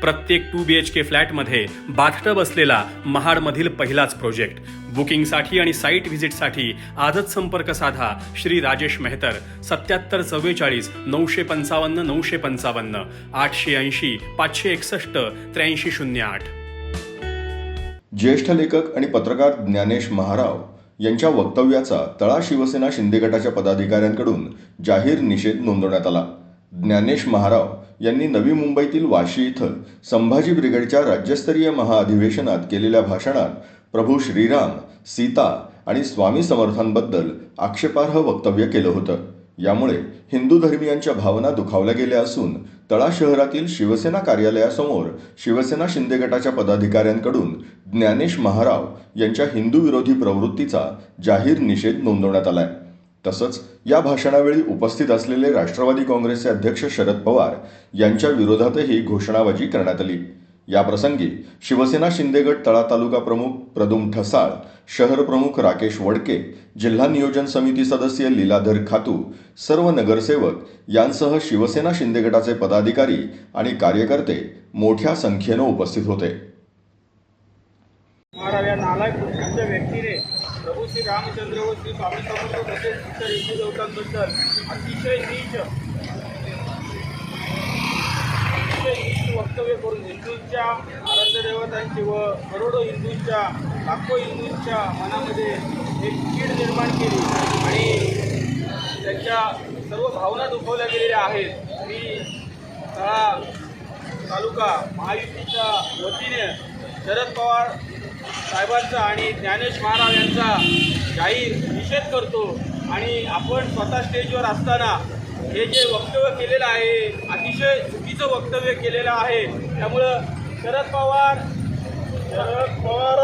प्रत्येक to B H के फ्लॅटमध्ये bathtub असलेला महाडमधील पहिलाच प्रोजेक्ट. बुकिंगसाठी आणि साईट व्हिजिटसाठी आजच संपर्क साधा श्री राजेश मेहतर. सत्याहत्तर चव्वेचाळीस नऊशे पंचावन्न नऊशे पंचावन्न आठशे ऐंशी पाचशे एकसष्ट त्र्याऐंशी शून्य आठ. ज्येष्ठ लेखक आणि पत्रकार ज्ञानेश महाराव यांच्या वक्तव्याचा तळा शिवसेना शिंदे गटाच्या पदाधिकाऱ्यांकडून जाहीर निषेध नोंदवण्यात आला. ज्ञानेश महाराव यांनी नवी मुंबईतील वाशी इथं संभाजी ब्रिगेडच्या राज्यस्तरीय महाअधिवेशनात केलेल्या भाषणात प्रभू श्रीराम सीता आणि स्वामी समर्थांबद्दल आक्षेपार्ह वक्तव्य केलं होतं. यामुळे हिंदू धर्मियांच्या भावना दुखावल्या गेल्या असून तळा शहरातील शिवसेना कार्यालयासमोर शिवसेना शिंदे गटाच्या पदाधिकाऱ्यांकडून ज्ञानेश महाराव यांच्या हिंदू विरोधी प्रवृत्तीचा जाहीर निषेध नोंदवण्यात आलाय. तसंच या भाषणावेळी उपस्थित असलेले राष्ट्रवादी काँग्रेसचे अध्यक्ष शरद पवार यांच्या विरोधातही घोषणाबाजी करण्यात आली. याप्रसंगी शिवसेना शिंदेगड तळा तालुका प्रमुख प्रदुम ठसाळ शहर प्रमुख राकेश वडके जिल्हा नियोजन समिती सदस्य लीलाधर खातू सर्व नगरसेवक यांसह शिवसेना शिंदे गटाचे पदाधिकारी आणि कार्यकर्ते मोठ्या संख्येनं उपस्थित होते. महाराज या नालायक वृत्तीच्या व्यक्तीने प्रभू श्री रामचंद्र व श्री स्वामी समर्थ तसेच इतर हिंदू देवतांबद्दल अतिशय नीच अतिशय नीच वक्तव्य करून हिंदूंच्या आराध्य देवतांची व करोडो हिंदूंच्या लाखो हिंदूंच्या मनामध्ये एक कीड निर्माण केली. आणि त्यांच्या सर्व भावना दुखवल्या गेलेल्या आहेत. मी तळा तालुका महायुतीच्या वतीने शरद पवार साहेबांचा आणि ज्ञानेश महाराव यांचा जाहीर निषेध करतो. आणि आपण स्वतः स्टेजवर असताना हे जे वक्तव्य केलेलं आहे अतिशय चुकीचं वक्तव्य केलेलं आहे. त्यामुळं शरद पवार शरद पवार